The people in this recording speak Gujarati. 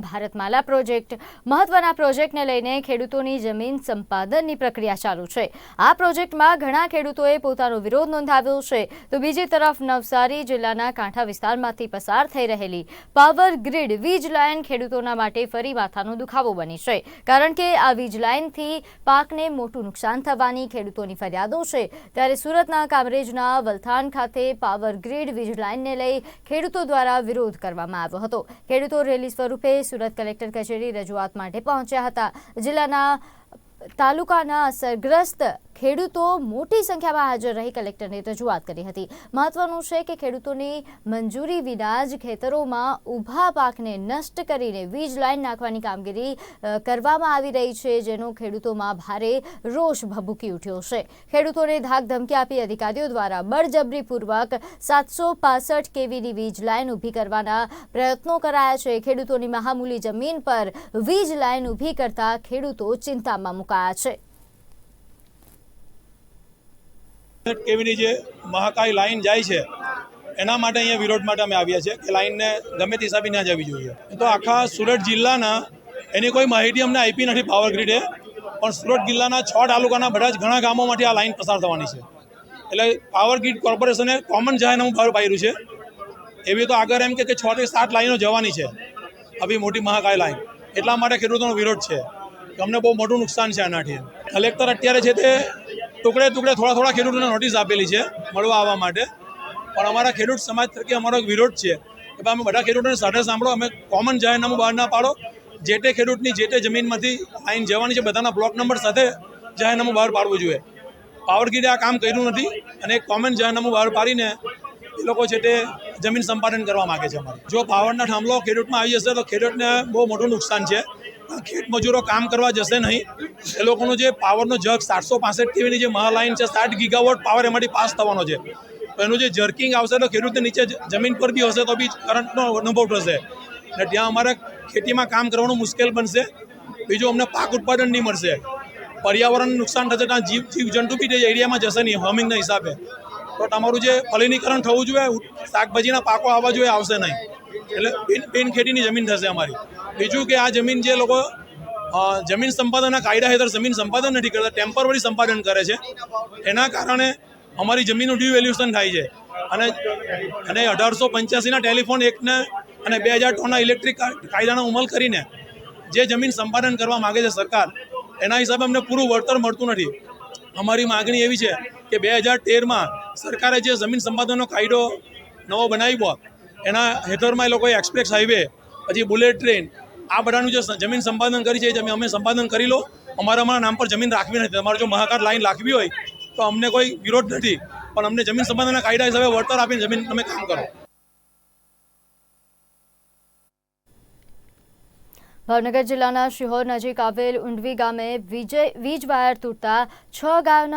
ભારતમાલા પ્રોજેક્ટ. મહત્વના પ્રોજેક્ટને લઈને ખેડૂતોની જમીન સંપાદનની પ્રક્રિયા ચાલુ છે. આ પ્રોજેક્ટમાં ઘણા ખેડૂતોએ પોતાનો વિરોધ નોંધાવ્યો છે. તો બીજી તરફ નવસારી જિલ્લાના કાંઠા વિસ્તારમાંથી પસાર થઈ રહેલી પાવર ગ્રીડ વીજ લાઇન ખેડૂતોના માટે ફરી માથાનો દુખાવો બની છે. કારણ કે આ વીજ લાઇનથી પાકને મોટું નુકસાન થવાની ખેડૂતોની ફરિયાદો છે. ત્યારે સુરતના કામરેજના વલથાણ ખાતે પાવર ગ્રીડ વીજ લાઇનને લઈ ખેડૂતો દ્વારા વિરોધ કરવામાં આવ્યો હતો. ખેડૂતો રેલી સ્વરૂપે સુરત કલેક્ટર કચેરી રજૂઆત માટે પહોંચ્યા હતા. જિલ્લાના તાલુકાના અસરગ્રસ્ત ખેડૂતો મોટી સંખ્યામાં હાજર રહી કલેક્ટરને રજૂઆત કરી હતી. મહત્વનું છે કે ખેડૂતોની મંજૂરી વિના જ ખેતરોમાં ઊભા પાકને નષ્ટ કરીને વીજ લાઇન નાખવાની કામગીરી કરવામાં આવી રહી છે, જેનો ખેડૂતોમાં ભારે રોષ ભભૂકી ઉઠ્યો છે. ખેડૂતોને ધાક ધમકી આપી અધિકારીઓ દ્વારા બળજબરીપૂર્વક સાતસો પાસઠ કેવીની વીજ લાઇન ઊભી કરવાના પ્રયત્નો કરાયા છે. ખેડૂતોની મહામૂલી જમીન પર વીજ લાઇન ઊભી કરતા ખેડૂતો ચિંતામાં મુકાયા છે. કેવીની જે મહાકાય લાઈન જાય છે, એના માટે અહીંયા વિરોધ માટે અમે આવ્યા છે કે લાઈનને ગમે તે હિસાબે ના જવી જોઈએ. તો આખા સુરત જિલ્લાના એની કોઈ માહિતી અમને આપી નથી પાવર ગ્રીડે પણ સુરત જિલ્લાના છ તાલુકાના બધા જ ઘણા ગામોમાંથી આ લાઈન પસાર થવાની છે. એટલે પાવર ગ્રીડ કોર્પોરેશને કોમન જાહેરનામું બહાર પાડ્યું છે. એવી તો આગળ એમ કે છ થી સાત લાઈનો જવાની છે, આવી મોટી મહાકાય લાઈન. એટલા માટે ખેડૂતોનો વિરોધ છે અમને બહુ મોટું નુકસાન છે આનાથી. કલેક્ટર અત્યારે છે તે ટુકડે ટુકડે થોડા થોડા ખેડૂતોને નોટિસ આપેલી છે, મળવા આવવા માટે. પણ અમારા ખેડૂત સમાજ તરીકે અમારો એક વિરોધ છે કે ભાઈ અમે બધા ખેડૂતોને સાથે સાંભળો, અમે કોમન જાહેરનામું બહાર ના પાડો. જે તે ખેડૂતની, જે તે જમીનમાંથી આઈન જવાની છે, બધાના બ્લોક નંબર સાથે જાહેરનામું બહાર પાડવું જોઈએ. પાવરગીરે આ કામ કર્યું નથી અને એક કોમન જાહેરનામું બહાર પાડીને એ લોકો છે તે જમીન સંપાદન કરવા માગે છે અમારે. જો પાવરના થાંભલો ખેડૂતમાં આવી જશે તો ખેડૂતને બહુ મોટું નુકસાન છે. ખેત મજૂરો કામ કરવા જશે નહીં. એ લોકોનો જે પાવરનો જગ સાતસો પાસઠ કેવીની જે મહાલાઇન છે, સાઠ ગીગાવોટ પાવર એમાંથી પાસ થવાનો છે. તો એનું જે જર્કિંગ આવશે તો ખેડૂતને નીચે જમીન પર બી હશે, તો બી કરંટનો અનુભવ થશે. અને ત્યાં અમારે ખેતીમાં કામ કરવાનું મુશ્કેલ બનશે. બીજું અમને પાક ઉત્પાદન નહીં મળશે. પર્યાવરણને નુકસાન થશે, ત્યાં જીવ જીવ જંતુ બી તે એરિયામાં જશે નહીં, હોમિંગના હિસાબે. તો તમારું જે ફલિનીકરણ થવું જોઈએ, શાકભાજીના પાકો આવવા જોઈએ, આવશે નહીં. એટલે બિન બિન ખેતીની જમીન થશે અમારી. બીજું કે આ જમીન જે લોકો જમીન સંપાદનના કાયદા હેઠળ જમીન સંપાદન નથી કરતા ટેમ્પરરી સંપાદન કરે છે. એના કારણે અમારી જમીનનું ડિવેલ્યુશન થાય છે. અને અને અઢારસો પંચ્યાસીના ટેલિફોન એક્ટને અને બે હજાર ત્રણના ઇલેક્ટ્રિક કાયદાનો અમલ કરીને જે જમીન સંપાદન કરવા માગે છે સરકાર, એના હિસાબે અમને પૂરું વળતર મળતું નથી. અમારી માગણી એવી છે કે બે હજાર તેરમાં સરકારે જે જમીન સંપાદનનો કાયદો નવો બનાવ્યો એના હેઠળમાં એ લોકોએ એક્સપ્રેસ હાઈવે, પછી બુલેટ ટ્રેન, આ બધાનું જે જમીન સંપાદન કરી છે એ અમે સંપાદન કરી લો. અમારે અમારા નામ પર જમીન રાખવી નથી. તમારે જો મહાકાળ લાઈન રાખવી હોય, તો અમને કોઈ વિરોધ નથી. પણ અમને જમીન સંપાદનના કાયદા હિસાબે વળતર આપીને જમીન તમે કામ કરો. ભાવનગર જિલ્લાના શિહોર નજીક આવેલ ઉંડવી ગામે વીજ વાયર તૂટતા છ ગાયોના